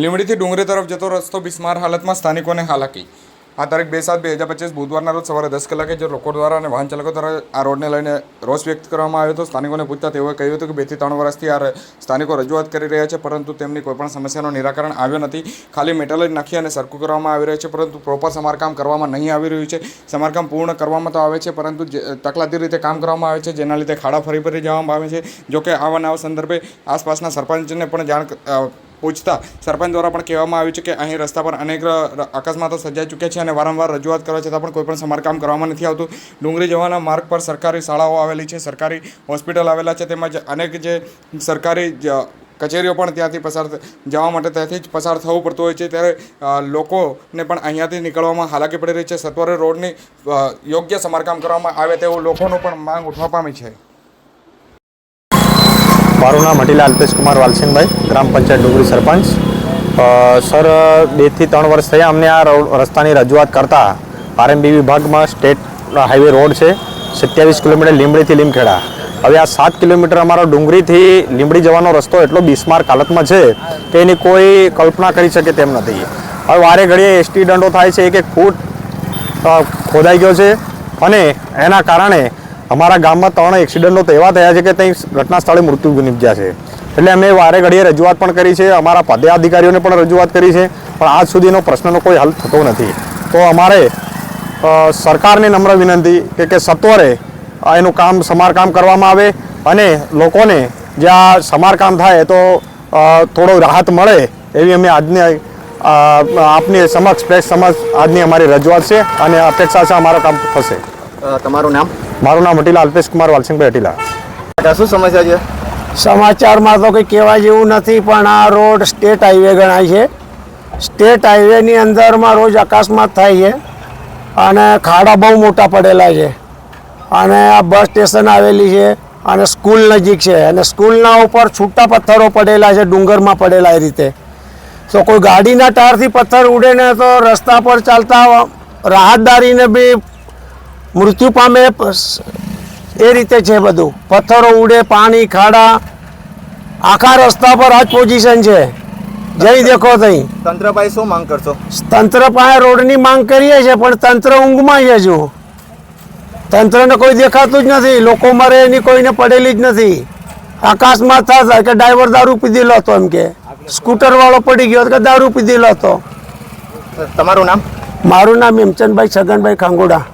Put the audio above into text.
લીમડીથી ડુંગરી તરફ જતો રસ્તો બિસ્માર હાલતમાં સ્થાનિકોને હાલાકી. આ તારીખ બે સાત બે હજાર પચીસ બુધવારના રોજ સવારે દસ કલાકે જે લોકો દ્વારા અને વાહન ચાલકો દ્વારા આ રોડને લઈને રોષ વ્યક્ત કરવામાં આવ્યો હતો, સ્થાનિકોને પૂછતા તેઓએ કહ્યું હતું કે બેથી ત્રણ વર્ષથી આ સ્થાનિકો રજૂઆત કરી રહ્યા છે, પરંતુ તેમની કોઈપણ સમસ્યાનું નિરાકરણ આવ્યો નથી. ખાલી મેટલ જ નાખી અને સરખું કરવામાં આવી રહ્યું છે, પરંતુ પ્રોપર સમારકામ કરવામાં નહીં આવી રહ્યું છે. સમારકામ પૂર્ણ કરવામાં તો આવે છે, પરંતુ તકલાદી રીતે કામ કરવામાં આવે છે, જેના લીધે ખાડા ફરી ફરી જવામાં આવે છે. જોકે આવા નવા સંદર્ભે આસપાસના સરપંચને પણ જાણ પૂછતા સરપંચ દ્વારા પણ કહેવામાં આવ્યું છે કે અહીં રસ્તા પર અનેક અકસ્માતો સર્જાઈ ચૂક્યા છે અને વારંવાર રજૂઆત કરવા છતાં પણ કોઈ પણ સમારકામ કરવામાં નથી આવતું. ડુંગરી જવાના માર્ગ પર સરકારી શાળાઓ આવેલી છે, સરકારી હોસ્પિટલ આવેલા છે, તેમજ અનેક જે સરકારી કચેરીઓ પણ ત્યાંથી પસાર જવા માટે ત્યાંથી જ પસાર થવું પડતું હોય છે. ત્યારે લોકોને પણ અહીંયાથી નીકળવામાં હાલાકી પડી રહી છે. સત્વરે રોડની યોગ્ય સમારકામ કરવામાં આવે તેવું લોકોનું પણ માંગ ઉઠવા પામી છે. મારું નામ હટીલા અલ્પેશ કુમાર વાલસિંગભાઈ ગ્રામ પંચાયત ડુંગળી સરપંચ. સર બેથી ત્રણ વર્ષ થયા અમને આ રસ્તાની રજૂઆત કરતા આરએમબી વિભાગમાં સ્ટેટ હાઈવે રોડ છે, સત્યાવીસ કિલોમીટર લીંબડીથી લીમખેડા. હવે આ સાત કિલોમીટર અમારો ડુંગરીથી લીંબડી જવાનો રસ્તો એટલો બિસ્માર્ક હાલતમાં છે કે એની કોઈ કલ્પના કરી શકે તેમ નથી. હવે વારે ઘડીએ એસટી દંડો થાય છે એક એક ફૂટ ખોદાઈ ગયો છે અને એના કારણે અમારા ગામમાં ત્રણ એક્સિડન્ટો તો એવા થયા છે કે ત્યાં ઘટના સ્થળે મૃત્યુ નિપજ્યા છે. એટલે અમે વારે ઘડીએ રજૂઆત પણ કરી છે, અમારા પદાધિકારીઓને પણ રજૂઆત કરી છે, પણ આજ સુધીનો પ્રશ્નનો કોઈ હલ થતો નથી. તો અમારે સરકારને નમ્ર વિનંતી કે કે સત્વરે એનું કામ, સમારકામ કરવામાં આવે અને લોકોને જે આ સમારકામ થાય તો થોડો રાહત મળે એવી અમે આજની આપની સમક્ષ, પ્રેસ સમક્ષ આજની અમારી રજૂઆત છે અને અપેક્ષા છે અમારું કામ થશે. તમારું નામ? મારું નામ અટીલા અલ્પેશ કુમાર વાલસિંગભાઈ અટીલા. આ શું સમસ્યા છે? સમાચારમાં તો કંઈ કહેવા જેવું નથી પણ આ રોડ સ્ટેટ હાઈવે ગણાય છે. સ્ટેટ હાઈવેની અંદરમાં રોજ અકસ્માત થાય છે અને ખાડા બહુ મોટા પડેલા છે. અને આ બસ સ્ટેશન આવેલી છે અને સ્કૂલ નજીક છે અને સ્કૂલના ઉપર છૂટા પથ્થરો પડેલા છે ડુંગરમાં પડેલા એ રીતે. તો કોઈ ગાડીના ટારથી પથ્થર ઉડે ને તો રસ્તા પર ચાલતા રાહતદારીને બી મૃત્યુ પામે એ રીતે છે બધું. પથ્થરો ઉડે પાણી ખાડા. આખા રસ્તા પર આજ પોઝિશન છે. જઈ દેખો તઈ. તંત્ર પાસે શું માંગ કરશો? તંત્ર પાસે રોડની માંગ કરીએ છીએ પણ તંત્ર ઊંઘમાં છે જો. તંત્રને કોઈ દેખાતું જ નથી. લોકો મરે એની કોઈને પડેલી જ નથી. આકાશમાં થતા કે ડ્રાઈવર દારૂ પીધેલો હતો એમ કે. સ્કૂટર વાળો પડી ગયો કે દારૂ પીધેલો હતો તમારું નામ? મારું નામ હેમચંદભાઈ છગનભાઈ ખાંગોડા.